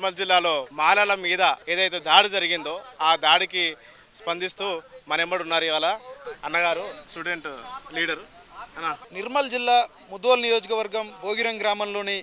నిర్మల్ జిల్లాలో మాలల మీద ఏదైతే దాడి జరిగిందో ఆ దాడికి స్పందిస్తూ మన ఉన్నారు ఇవాళ. అన్నగారు స్టూడెంట్ లీడరు. నిర్మల్ జిల్లా ముద్దోల్ నియోజకవర్గం భోగిరం గ్రామంలోని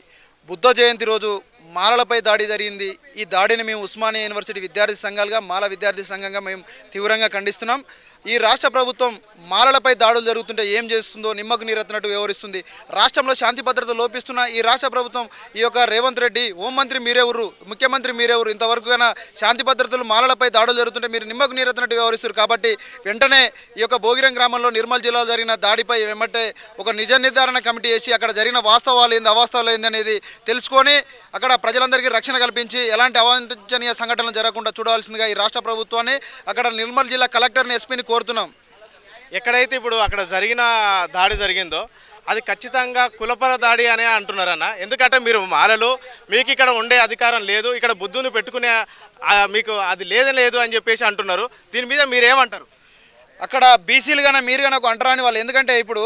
బుద్ధ జయంతి రోజు మాలలపై దాడి జరిగింది. ఈ దాడిని మేము ఉస్మానియా యూనివర్సిటీ విద్యార్థి సంఘాలుగా మాల విద్యార్థి సంఘంగా మేము తీవ్రంగా ఖండిస్తున్నాం. ఈ రాష్ట్ర ప్రభుత్వం మాలలపై దాడులు జరుగుతుంటే ఏం చేస్తుందో నిమ్మకు నీరెత్తినట్టు వ్యవహరిస్తుంది రాష్ట్రంలో శాంతి భద్రత లోపిస్తున్న ఈ రాష్ట్ర ప్రభుత్వం ఈ యొక్క రేవంత్ రెడ్డి హోంమంత్రి మీరెవరు ముఖ్యమంత్రి మీరెవరు ఇంతవరకు కన్నా శాంతి భద్రతలు మాలలపై దాడులు జరుగుతుంటే మీరు నిమ్మకు నీరెత్తినట్టు వ్యవహరిస్తారు కాబట్టి వెంటనే ఈ యొక్క భోగిరం గ్రామంలో నిర్మల్ జిల్లాలో జరిగిన దాడిపై వెంబటే ఒక నిజ నిర్ధారణ కమిటీ వేసి అక్కడ జరిగిన వాస్తవాలు ఏంది అవాస్తవాలు ఏంది అనేది తెలుసుకొని అక్కడ ప్రజలందరికీ రక్షణ కల్పించి ఎలాంటి అవాంఛనీయ సంఘటనలు జరగకుండా చూడవలసిందిగా ఈ రాష్ట్ర ప్రభుత్వాన్ని అక్కడ నిర్మల్ జిల్లా కలెక్టర్ని ఎస్పీని కోరుతున్నాం. ఎక్కడైతే ఇప్పుడు అక్కడ జరిగిన దాడి జరిగిందో అది ఖచ్చితంగా కులపర దాడి అనే అంటున్నారన్న. ఎందుకంటే మీరు మాలలు మీకు ఇక్కడ ఉండే అధికారం లేదు ఇక్కడ బుద్ధుని పెట్టుకునే మీకు అది లేదని లేదు అని చెప్పేసి అంటున్నారు. దీని మీద మీరేమంటారు? అక్కడ బీసీలు కానీ మీరు కానీ ఒక అంటరాని వాళ్ళు. ఎందుకంటే ఇప్పుడు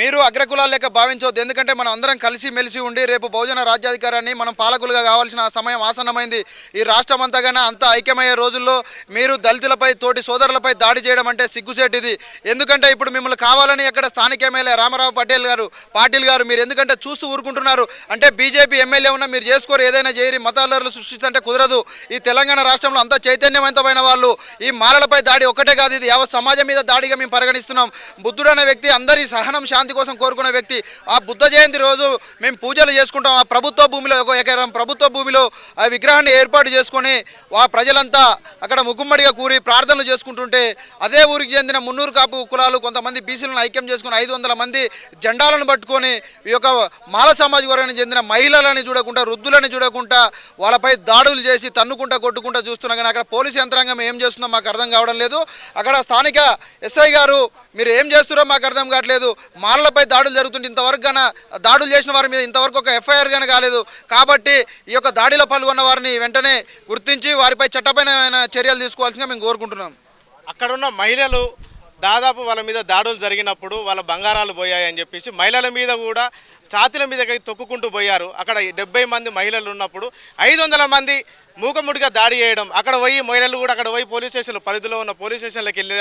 మీరు అగ్రకులాలు లెక్క భావించవద్దు ఎందుకంటే మనం అందరం కలిసి మెలిసి ఉండి రేపు బహుజన రాజ్యాధికారాన్ని మనం పాలకులుగా కావాల్సిన సమయం ఆసన్నమైంది. ఈ రాష్ట్రం అంతా కానీ అంత ఐక్యమయ్యే రోజుల్లో మీరు దళితులపై తోటి సోదరులపై దాడి చేయడం అంటే సిగ్గుసేటిది ఎందుకంటే ఇప్పుడు మిమ్మల్ని కావాలని అక్కడ స్థానిక ఎమ్మెల్యే రామారావు పటేల్ గారు పాటిల్ గారు మీరు ఎందుకంటే చూస్తూ ఊరుకుంటున్నారు. అంటే బీజేపీ ఎమ్మెల్యే ఉన్న మీరు చేసుకోరు. ఏదైనా చేయరి మతాలర్లు సృష్టిస్తుంటే కుదరదు. ఈ తెలంగాణ రాష్ట్రంలో అంత చైతన్యవంతమైన వాళ్ళు ఈ మాలలపై దాడి ఒక్కటే కాదు. ఇది యావత్ సమాజం మీద దాడిగా మేము పరిగణిస్తున్నాం. బుద్ధుడు అనే వ్యక్తి అందరి సహనం శాంతి కోసం కోరుకున్న వ్యక్తి. ఆ బుద్ధ జయంతి రోజు మేము పూజలు చేసుకుంటాం. ఆ ప్రభుత్వ భూమిలో ఒక ఎకరం ప్రభుత్వ భూమిలో ఆ విగ్రహాన్ని ఏర్పాటు చేసుకొని ఆ ప్రజలంతా అక్కడ ముగ్గుమ్మడిగా కూరి ప్రార్థనలు చేసుకుంటుంటే అదే ఊరికి చెందిన మున్నూరు కాపు కులాలు కొంతమంది బీసీలను ఐక్యం చేసుకుని ఐదు వందల మంది జెండాలను పట్టుకొని ఈ యొక్క మాల సామాజిక వర్గానికి చెందిన మహిళలని చూడకుండా వృద్ధులని చూడకుండా వాళ్ళపై దాడులు చేసి తన్నుకుంటా కొట్టుకుంటా చూస్తున్నా కానీ అక్కడ పోలీసు యంత్రాంగం ఏం చేస్తుందో మాకు అర్థం కావడం లేదు. అక్కడ స్థానిక ఎస్ఐ గారు మీరు ఏం చేస్తున్నారో మాకు అర్థం కావట్లేదు. మాలలపై దాడులు జరుగుతుంటే ఇంతవరకు గాన దాడులు చేసిన వారి మీద ఇంతవరకు ఒక ఎఫ్ఐఆర్ కానీ కాలేదు. కాబట్టి ఈ యొక్క దాడిలో పాల్గొన్న వారిని వెంటనే గుర్తించి వారిపై చట్టపరమైన చర్యలు తీసుకోవాల్సిందిగా మేము కోరుకుంటున్నాం. అక్కడున్న మహిళలు దాదాపు వాళ్ళ మీద దాడులు జరిగినప్పుడు వాళ్ళ బంగారాలు పోయాయి అని చెప్పేసి మహిళల మీద కూడా ఛాతీల మీదకి తొక్కుకుంటూ పోయారు. అక్కడ డెబ్బై మంది మహిళలు ఉన్నప్పుడు ఐదు వందల మంది మూకముడిగా దాడి చేయడం అక్కడ పోయి మహిళలు కూడా అక్కడ పోయి పోలీస్ స్టేషన్ పరిధిలో ఉన్న పోలీస్ స్టేషన్లోకి వెళ్ళి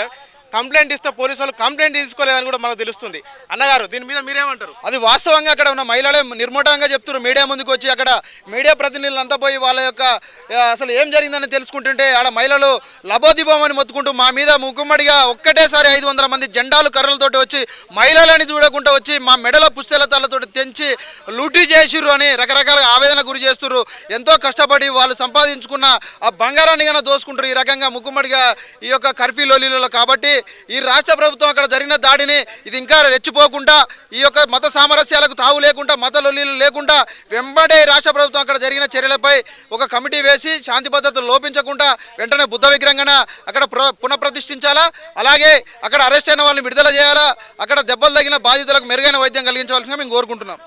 కంప్లైంట్ ఇస్తే పోలీసు వాళ్ళు కంప్లైంట్ తీసుకోలేదని కూడా మనకు తెలుస్తుంది. అన్నగారు దీని మీద మీరేమంటారు? అది వాస్తవంగా అక్కడ ఉన్న మహిళలే నిర్మూటంగా చెప్తున్నారు. మీడియా ముందుకు వచ్చి అక్కడ మీడియా ప్రతినిధులు అంతా పోయి వాళ్ళ యొక్క అసలు ఏం జరిగిందని తెలుసుకుంటుంటే ఆడ మహిళలు లబోదిబోమని మొత్తుకుంటూ మా మీద ముక్కుమ్మడిగా ఒక్కటేసారి ఐదు వందల మంది జెండాలు కర్రలతోటి వచ్చి మహిళలని చూడకుండా వచ్చి మా మెడల పుస్తెలతలతో తెంచి లూటీ చేసిర్రు అని రకరకాల ఆవేదన గురి చేస్తున్నారు. ఎంతో కష్టపడి వాళ్ళు సంపాదించుకున్న ఆ బంగారాన్ని కన్నా దోసుకుంటారు ఈ రకంగా ముక్కుమ్మడిగా ఈ యొక్క కర్ఫ్యూ లోలీలలో కాబట్టి ఈ రాష్ట్ర ప్రభుత్వం అక్కడ జరిగిన దాడిని ఇది ఇంకా రెచ్చిపోకుండా ఈ యొక్క మత సామరస్యాలకు తావు లేకుండా మత లొల్లీలు లేకుండా వెంబడే రాష్ట్ర ప్రభుత్వం అక్కడ జరిగిన చర్యలపై ఒక కమిటీ వేసి శాంతి భద్రతలు లోపించకుండా వెంటనే బుద్ధ విగ్రహంగా అక్కడ ప్ర- పునఃప్రతిష్ఠించాలా? అలాగే అక్కడ అరెస్ట్ అయిన వాళ్ళని విడుదల చేయాలా? అక్కడ దెబ్బలు తగిన బాధితులకు మెరుగైన వైద్యం కలిగించవలసిన మేము కోరుకుంటున్నాం.